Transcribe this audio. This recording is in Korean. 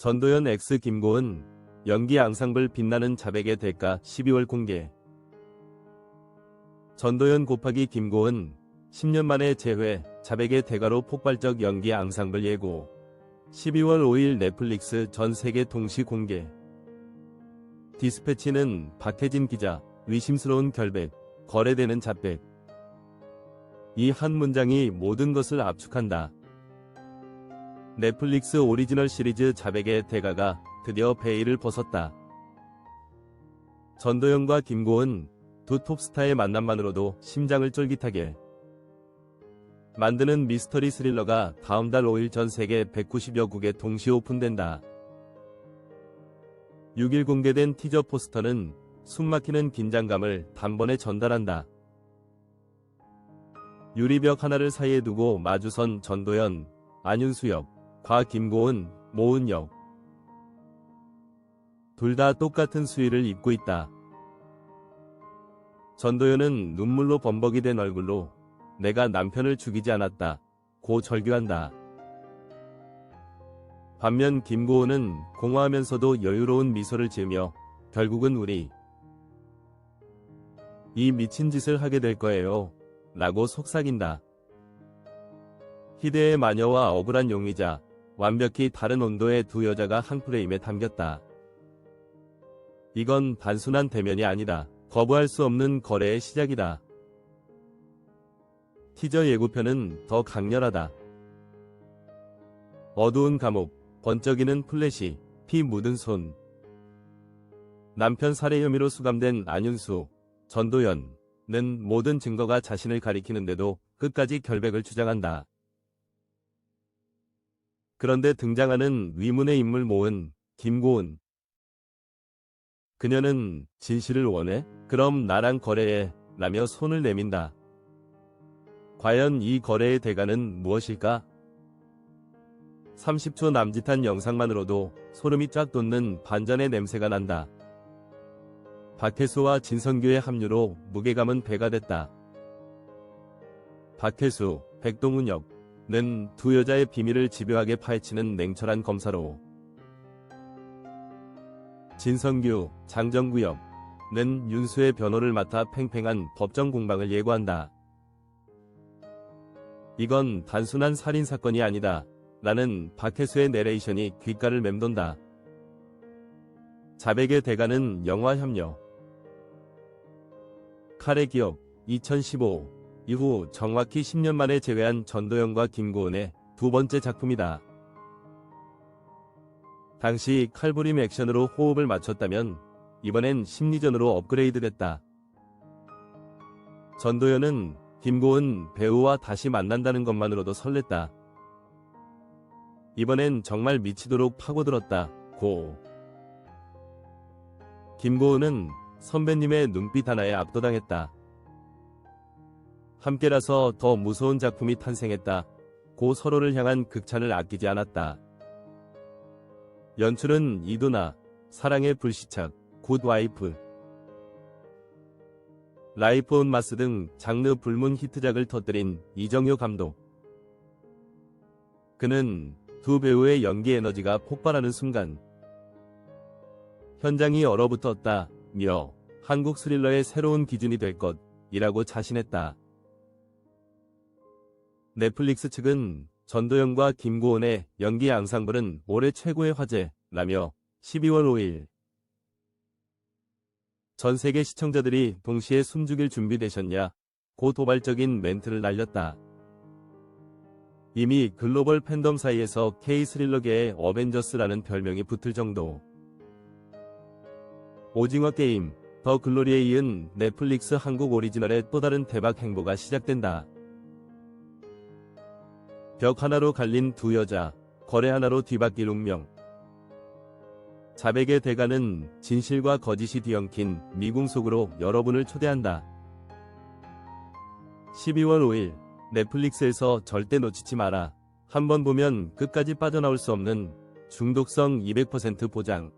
전도연 X 김고은 연기 앙상블 빛나는 자백의 대가 12월 공개. 전도연 곱하기 김고은 10년 만에 재회 자백의 대가로 폭발적 연기 앙상블 예고. 12월 5일 넷플릭스 전 세계 동시 공개. 디스패치는 박혜진 기자 의심스러운 결백 거래되는 잡백. 이 한 문장이 모든 것을 압축한다. 넷플릭스 오리지널 시리즈 자백의 대가가 드디어 베일을 벗었다. 전도연과 김고은 두 톱스타의 만남만으로도 심장을 쫄깃하게 만드는 미스터리 스릴러가 다음 달 5일 전 세계 190여 국에 동시 오픈된다. 6일 공개된 티저 포스터는 숨막히는 긴장감을 단번에 전달한다. 유리벽 하나를 사이에 두고 마주선 전도연, 안윤수 역, 과 김고은, 모은 역. 둘 다 똑같은 수위를 입고 있다. 전도연은 눈물로 범벅이 된 얼굴로 내가 남편을 죽이지 않았다. 고 절규한다. 반면 김고은은 공허하면서도 여유로운 미소를 지으며 결국은 우리 이 미친 짓을 하게 될 거예요. 라고 속삭인다. 희대의 마녀와 억울한 용의자, 완벽히 다른 온도의 두 여자가 한 프레임에 담겼다. 이건 단순한 대면이 아니다. 거부할 수 없는 거래의 시작이다. 티저 예고편은 더 강렬하다. 어두운 감옥, 번쩍이는 플래시, 피 묻은 손. 남편 살해 혐의로 수감된 안윤수, 전도연은 모든 증거가 자신을 가리키는데도 끝까지 결백을 주장한다. 그런데 등장하는 위문의 인물 모은 김고은. 그녀는 진실을 원해? 그럼 나랑 거래해. 라며 손을 내민다. 과연 이 거래의 대가는 무엇일까? 30초 남짓한 영상만으로도 소름이 쫙 돋는 반전의 냄새가 난다. 박혜수와 진성규의 합류로 무게감은 배가 됐다. 박혜수, 백동훈 역 은두 여자의 비밀을 집요하게 파헤치는 냉철한 검사로 진성규, 장정구 역은 윤수의 변호를 맡아 팽팽한 법정 공방을 예고한다. 이건 단순한 살인사건이 아니다. 라는 박혜수의 내레이션이 귓가를 맴돈다. 자백의 대가는 영화 협력. 칼의 기억 2015 이후 정확히 10년 만에 재회한 전도연과 김고은의 두 번째 작품이다. 당시 칼부림 액션으로 호흡을 맞췄다면 이번엔 심리전으로 업그레이드됐다. 전도연은 김고은 배우와 다시 만난다는 것만으로도 설렜다. 이번엔 정말 미치도록 파고들었다. 고. 김고은은 선배님의 눈빛 하나에 압도당했다. 함께라서 더 무서운 작품이 탄생했다. 고 서로를 향한 극찬을 아끼지 않았다. 연출은 이두나, 사랑의 불시착, 굿와이프, 라이프 온 마스 등 장르 불문 히트작을 터뜨린 이정효 감독. 그는 두 배우의 연기 에너지가 폭발하는 순간 현장이 얼어붙었다며 한국 스릴러의 새로운 기준이 될 것이라고 자신했다. 넷플릭스 측은 전도연과 김고은의 연기 앙상블은 올해 최고의 화제라며 12월 5일 전 세계 시청자들이 동시에 숨죽일 준비되셨냐 고 도발적인 멘트를 날렸다. 이미 글로벌 팬덤 사이에서 K-스릴러계의 어벤져스라는 별명이 붙을 정도. 오징어 게임, 더 글로리에 이은 넷플릭스 한국 오리지널의 또 다른 대박 행보가 시작된다. 벽 하나로 갈린 두 여자, 거래 하나로 뒤바뀔 운명. 자백의 대가는 진실과 거짓이 뒤엉킨 미궁 속으로 여러분을 초대한다. 12월 5일 넷플릭스에서 절대 놓치지 마라. 한번 보면 끝까지 빠져나올 수 없는 중독성 200% 보장.